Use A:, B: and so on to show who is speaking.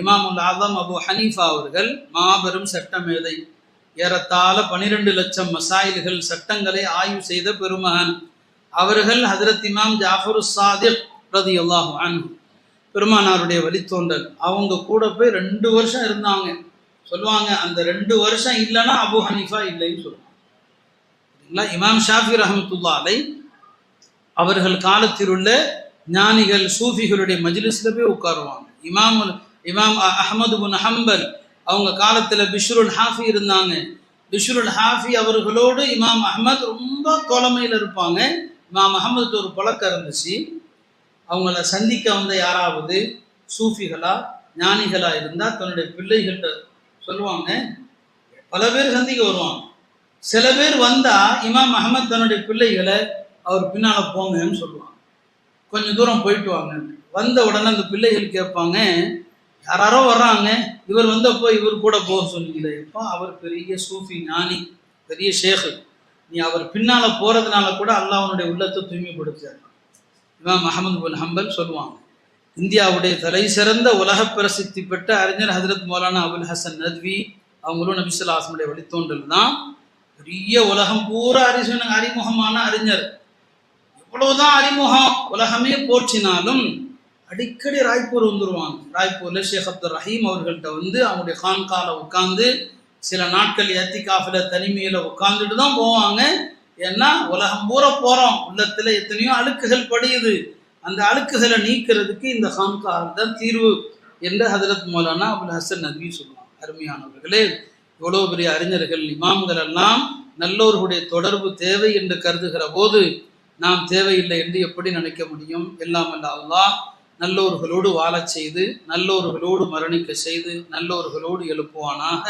A: இமாமுல் Adam Abu Hanifa அவர்கள் மாபெரும் சட்டமேதை ஏறத்தாழ பனிரெண்டு லட்சம் மசாயில்கள் சட்டங்களை ஆய்வு செய்த பெருமகன். அவர்கள் ஹதரத் இமாம் ஜாஃபரு சாதிக் ரதி அல்லாஹு பெருமானாருடைய வழித்தோன்றல். அவங்க கூட போய் ரெண்டு வருஷம் இருந்தாங்க. சொல்லுவாங்க அந்த ரெண்டு வருஷம் இல்லைன்னா அபு ஹனீஃபா இல்லைன்னு சொல்லுவாங்க. இமாம் ஷாஃபி ரஹமத்துல்லா அலை அவர்கள் காலத்தில் உள்ள ஞானிகள் சூஃபிகளுடைய மஜ்லிஸ்ல போய் உட்காருவாங்க. இமாம் இமாம் அ- புன் ஹம்பல் அவங்க காலத்தில் பிஷ்ருல் ஹாஃபி இருந்தாங்க. பிஷ்ருல் ஹாஃபி அவர்களோடு இமாம் அஹமத் ரொம்ப தோழமையில் இருப்பாங்க. இமாம் அஹமதுக்கு ஒரு பழக்கம் இருந்துச்சு. அவங்கள சந்திக்க வந்த யாராவது சூஃபிகளா ஞானிகளா இருந்தால் தன்னுடைய பிள்ளைகள்கிட்ட சொல்லுவாங்க. பல பேர் சந்திக்க வருவாங்க. சில பேர் வந்தா இமாம் அஹமத் தன்னுடைய பிள்ளைகளை அவர் பின்னால் போங்கன்னு சொல்லுவாங்க. கொஞ்சம் தூரம் போயிட்டு வாங்க வந்த உடனே அந்த பிள்ளைகள் கேட்பாங்க யாராரோ வர்றாங்க இவர் வந்தப்போ இவர் கூட போக சொன்னீங்களே அவர் பெரிய சூஃபி ஞானி பெரிய ஷேகு. நீ அவர் பின்னால போறதுனால கூட அல்லாஹ் அவனுடைய உள்ளத்தை தூய்மைப்படுத்தார் இமாம் அஹமது உல் ஹம்பல் சொல்லுவாங்க இந்தியாவுடைய தலை சிறந்த உலக பிரசித்தி பெற்ற அறிஞர் ஹசரத் மௌலானா அபுல் ஹசன் நத்வி அவங்களும் நபிசுல்லாசனுடைய வழித்தோன்றல் தான் பெரிய உலகம் பூரா அறிஞர் அறிமுகமான அறிஞர். எவ்வளவுதான் அறிமுகம் உலகமே போற்றினாலும் அடிக்கடி ராய்ப்பூர் வந்துருவாங்க. ராய்ப்பூர்ல ஷேக் அப்துல் ரஹீம் அவர்கள்ட்ட வந்து அவங்களுடைய கான்கால உட்கார்ந்து சில நாட்கள் ஏத்திகாஃபில தனிமையில உட்கார்ந்துட்டு தான் போவாங்க. ஏன்னா உலகம் பூரா போறோம். உள்ளத்துல எத்தனையோ அழுக்குகள் படியுது. அந்த அழுக்குகளை நீக்கிறதுக்கு இந்த கான்கால் தான் தீர்வு என்று ஹதரத் மௌலானா அபுல் ஹசன் நபி சொல்லுவாங்க. அருமையானவர்களே இவ்வளோ பெரிய அறிஞர்கள் இமாம்கள் எல்லாம் நல்லோர்களுடைய தொடர்பு தேவை என்று கருதுகிற போது நாம் தேவையில்லை என்று எப்படி நினைக்க முடியும்? எல்லாம் அல்ல அல்லாஹ் நல்லோர்களோடு வாழச் செய்து நல்லோர்களோடு மரணிக்க செய்து நல்லோர்களோடு எழுப்புவானாக.